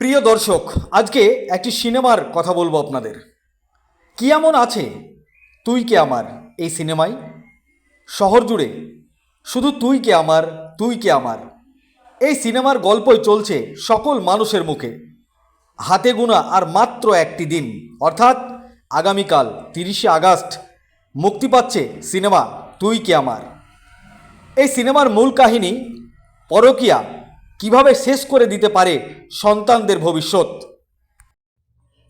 প্রিয় দর্শক, আজকে একটি সিনেমার কথা বলব আপনাদের। কি এমন আছে? তুই কে আমার এই সিনেমায়? শহর জুড়ে, শুধু তুই কে আমার, তুই কে আমার। এই সিনেমার গল্পই চলছে সকল মানুষের মুখে। হাতে গোনা আর মাত্র একটি দিন, অর্থাৎ আগামীকাল তিরিশে আগস্ট, মুক্তি পাচ্ছে সিনেমা তুই কে আমার। এই সিনেমার মূল কাহিনী পরকিয়া কীভাবে শেষ করে দিতে পারে সন্তানদের ভবিষ্যৎ?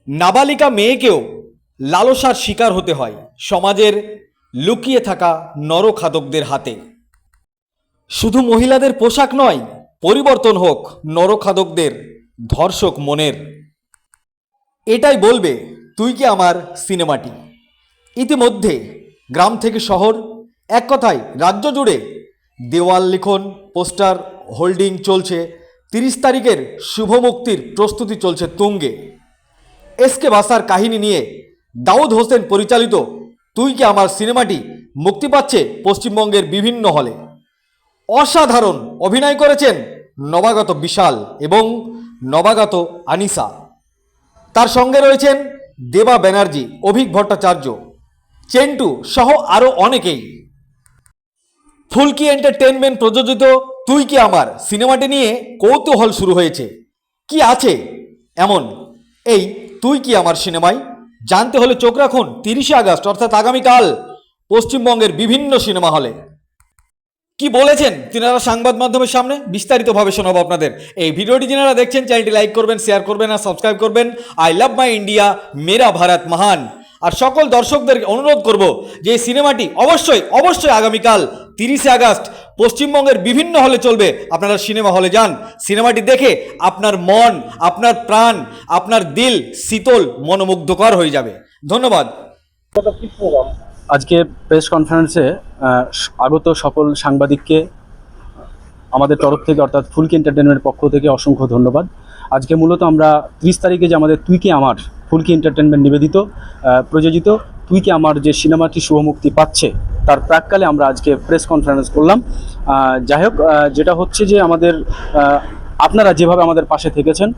নাবালিকা মেয়েকেও লালসার শিকার হতে হয় সমাজের লুকিয়ে থাকা নরখাদকদের হাতে। শুধু মহিলাদের পোশাক নয়, পরিবর্তন হোক নরখাদকদের ধর্ষক মনের। এটাই বলবে তুই কি আমার সিনেমাটি। ইতিমধ্যে গ্রাম থেকে শহর, এক কথায় রাজ্য জুড়ে দেওয়াল লিখন, পোস্টার হোল্ডিং চলছে। তিরিশ তারিখের শুভ মুক্তির প্রস্তুতি চলছে তুঙ্গে। এসকে বাসার কাহিনী নিয়ে দাউদ হোসেন পরিচালিত তুই কি আমার সিনেমাটি মুক্তি পাচ্ছে পশ্চিমবঙ্গের বিভিন্ন হলে। অসাধারণ অভিনয় করেছেন নবাগত বিশাল এবং নবাগত আনিসা। তার সঙ্গে রয়েছেন দেবা ব্যানার্জি, অভিক ভট্টাচার্য, চেন্টু সহ আরও অনেকেই। ফুলকি এন্টারটেনমেন্ট প্রযোজিত তুই কি আমার সিনেমাটি নিয়ে কৌতূহল শুরু হয়েছে? কি আছে? এমন। এই, তুই কি আমার সিনেমায়? জানতে হলে চোখ রাখুন, তিরিশে আগস্ট, অর্থাৎ আগামীকাল পশ্চিমবঙ্গের বিভিন্ন সিনেমা হলে। কি বলেছেন তিনারা সংবাদ মাধ্যমের সামনে? বিস্তারিতভাবে শোনাবো আপনাদের। এই ভিডিওটি যিনারা দেখছেন, চ্যানেলটি লাইক করবেন, শেয়ার করবেন আর সাবস্ক্রাইব করবেন। আই লাভ মাই ইন্ডিয়া, মেরা ভারত মহান। আর সকল দর্শকদের অনুরোধ করব যে সিনেমাটি অবশ্যই অবশ্যই আগামীকাল তিরিশে আগস্ট পশ্চিমবঙ্গের বিভিন্ন হলে চলবে। আপনারা সিনেমা হলে যান। সিনেমাটি দেখে আপনার মন, আপনার প্রাণ, আপনার দিল শীতল, মনোমুগ্ধকর হয়ে যাবে। ধন্যবাদ। আজকে প্রেস কনফারেন্সে আগত সকল সাংবাদিককে। আমাদের তরফ থেকে, অর্থাৎ ফুলকি এন্টারটেনমেন্টের পক্ষ থেকে অসংখ্য ধন্যবাদ। আজকে মূলত আমরা ত্রিশ তারিখে যে আমাদের তুই কি আমার ফুলকি এন্টারটেনমেন্ট নিবেদিত প্রযোজিত তুই কি আমার যে সিনেমাটি শুভমুক্তি পাচ্ছে তার প্রাককালে আমরা আজকে প্রেস কনফারেন্স করলাম। যাই হোক যেটা হচ্ছে যে আমাদের আপনারা যেভাবে আমাদের পাশে থেকেছেন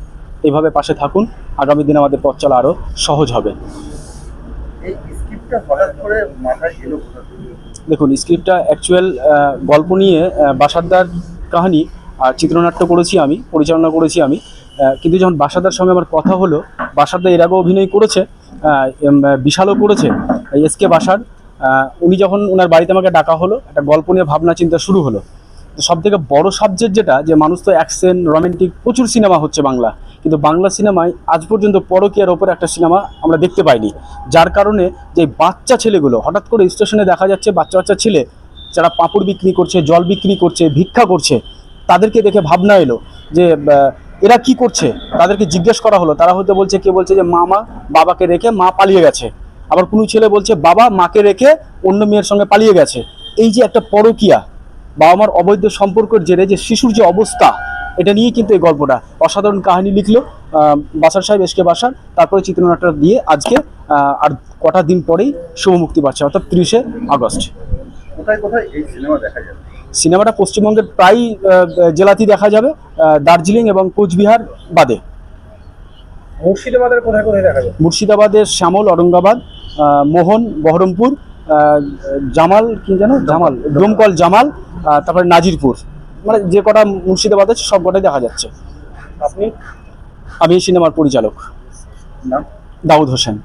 এভাবে পাশে থাকুন। আগামী দিনে আমাদের পথ চলা আরও সহজ হবে? দেখুন স্ক্রিপ্টটা অ্যাকচুয়াল গল্প নিয়ে বাসারদার কাহিনী আর চিত্রনাট্য করেছি আমি পরিচালনা করেছি আমি। কিন্তু যখন বাসাদার সঙ্গে আমার কথা হলো বাসাদা এর আগেও অভিনয় করেছে বিশালও করেছে এস কে বাসার। উনি যখন ওনার বাড়িতে আমাকে ডাকা হলো, একটা গল্প নিয়ে ভাবনা চিন্তা শুরু হলো। তো সব থেকে বড়ো সাবজেক্ট যেটা, যে মানুষ তো অ্যাকশন রোমান্টিক প্রচুর সিনেমা হচ্ছে বাংলা। কিন্তু বাংলা সিনেমায় আজ পর্যন্ত পরকীয়ার ওপর একটা সিনেমা আমরা দেখতে পাইনি। যার কারণে যে বাচ্চা ছেলেগুলো, হঠাৎ করে স্টেশনে দেখা যাচ্ছে বাচ্চা বাচ্চা ছেলে, যারা পাঁপড় বিক্রি করছে, জল বিক্রি করছে, ভিক্ষা করছে, তাদেরকে দেখে ভাবনা এলো যে এরা কি করছে? তাদেরকে জিজ্ঞেস করা হলো। তারা হয়তো বলছে, কে বলছে যে, মামা বাবাকে রেখে মা পালিয়ে গেছে। আবার কোনো ছেলে বলছে, বাবা মাকে রেখে অন্য মেয়ের সঙ্গে পালিয়ে গেছে। এই যে একটা পরকীয়া বাবা মার অবৈধ সম্পর্কের জেরে যে শিশুর যে অবস্থা, এটা নিয়ে কিন্তু এই গল্পটা। অসাধারণ কাহিনী লিখলো বাসার সাহেব এসকে বাসার। তারপরে চিত্রনাট্যটা দিয়ে আজকে আর কটা দিন পরেই শুভমুক্তি পাচ্ছে, অর্থাৎ তিরিশে আগস্ট। কোথায় কোথায় এই সিনেমা দেখা যাবে? সিনেমাটা পশ্চিমবঙ্গের প্রায় জেলাতেই দেখা যাবে দার্জিলিং এবং কোচবিহার বাদে। মুর্শিদাবাদের কোথায় কোথায় দেখা যাবে? মুর্শিদাবাদের শ্যামল অরঙ্গাবাদ মোহন বহরমপুর জামাল কি যেন? জামাল ডোমকল জামাল তারপরে নাজিরপুর। মানে যে কটা মুর্শিদাবাদ আছে সব কটাই দেখা যাচ্ছে। আপনি? আমি সিনেমার পরিচালক। দাউদ হোসেন।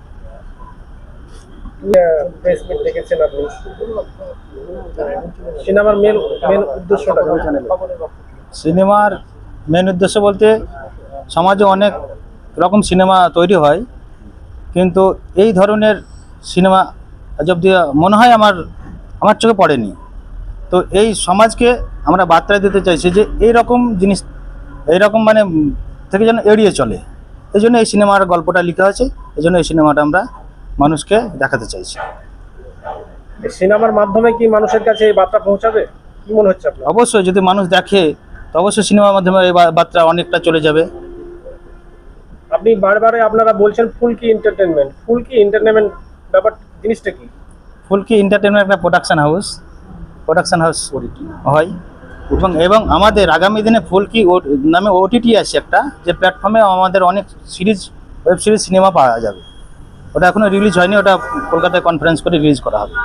সিনেমার মেন উদ্দেশ্য বলতে সমাজে অনেক রকম সিনেমা তৈরি হয়, কিন্তু এই ধরনের সিনেমা অব্দি মনে হয় আমার আমার চোখে পড়েনি। তো এই সমাজকে আমরা বার্তা দিতে চাইছি যে এই রকম জিনিস এই রকম মানে থেকে যেন এড়িয়ে চলে। এই জন্য এই সিনেমার গল্পটা লেখা হয়েছে, এই জন্য এই সিনেমাটা আমরা মানুষকে দেখাতে চাইছি। সিনেমার মাধ্যমে কি মানুষের কাছে এই বার্তা পৌঁছাবে? কি মনে হচ্ছে আপনার? অবশ্যই যদি মানুষ দেখে তো অবশ্যই সিনেমার মাধ্যমে এই বার্তা অনেকটা চলে যাবে। আপনি বারবারে আপনারা বলছেন ফুলকি এন্টারটেনমেন্ট ফুলকি এন্টারটেনমেন্ট ব্যাপার জিনিসটা কি? ফুলকি এন্টারটেনমেন্ট একটা প্রোডাকশন হাউস প্রোডাকশন হাউস হয়। এবং এবং আমাদের আগামী দিনে ফুলকি ও- নামে ওটিটি আছে একটা। যে প্ল্যাটফর্মে আমাদের অনেক সিরিজ ওয়েব সিরিজ সিনেমা পাওয়া যাবে। ওটা এখনও রিলিজ হয়নি ওটা কলকাতায় কনফারেন্স করে রিলিজ করা হবে?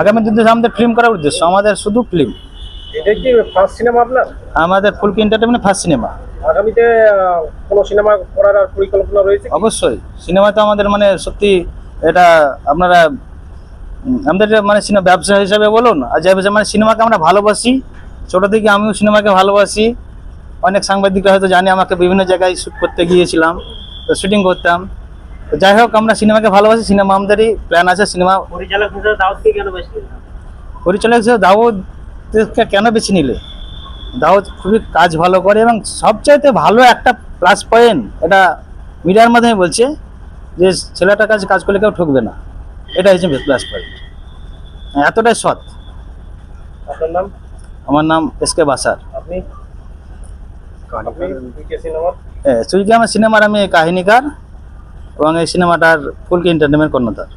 আগামী দিনে আমাদের ফিল্ম করার উদ্দেশ্য আমাদের শুধু ফিল্ম এটা কি ফার্স্ট সিনেমা আপনার? আমাদের ফুলকি এন্টারটেনমেন্ট ফার্স্ট সিনেমা আগামীতে কোনো সিনেমা করার আর পরিকল্পনা রয়েছে অবশ্যই সিনেমা তো আমাদের মানে সত্যি এটা আপনারা আমাদের মানে সিনেমা ব্যবসা হিসাবে বলুন আর যে মানে সিনেমাকে আমরা ভালোবাসি ছোটো থেকে আমিও সিনেমাকে ভালোবাসি অনেক সাংবাদিকরা হয়তো জানে আমাকে বিভিন্ন জায়গায় শ্যুট করতে গিয়েছিলাম তো শুটিং করতাম। তো যাই হোক আমরা সিনেমাকে ভালোবাসি সিনেমা আমাদেরই প্ল্যান আছে সিনেমা পরিচালক হিসেবে দাউদকে কেন বেছে পরিচালক হিসেবে দাউদকে কেন বেছে নিলে? দাউদ খুবই কাজ ভালো করে এবং সবচাইতে ভালো একটা প্লাস পয়েন্ট এটা মিডিয়ার মাধ্যমে বলছে যে ছেলেটার কাছে কাজ করলে কেউ ঠকবে না। এটা হচ্ছে প্লাস পয়েন্ট এতটাই সৎ। আপনার নাম? আমার নাম এস কে বাসার। আপনি? সিনেমার? আমার সিনেমার আমি কাহিনীকার এবং এই সিনেমাটার ফুলকে এন্টারটেনমেন্ট কর্ণধার।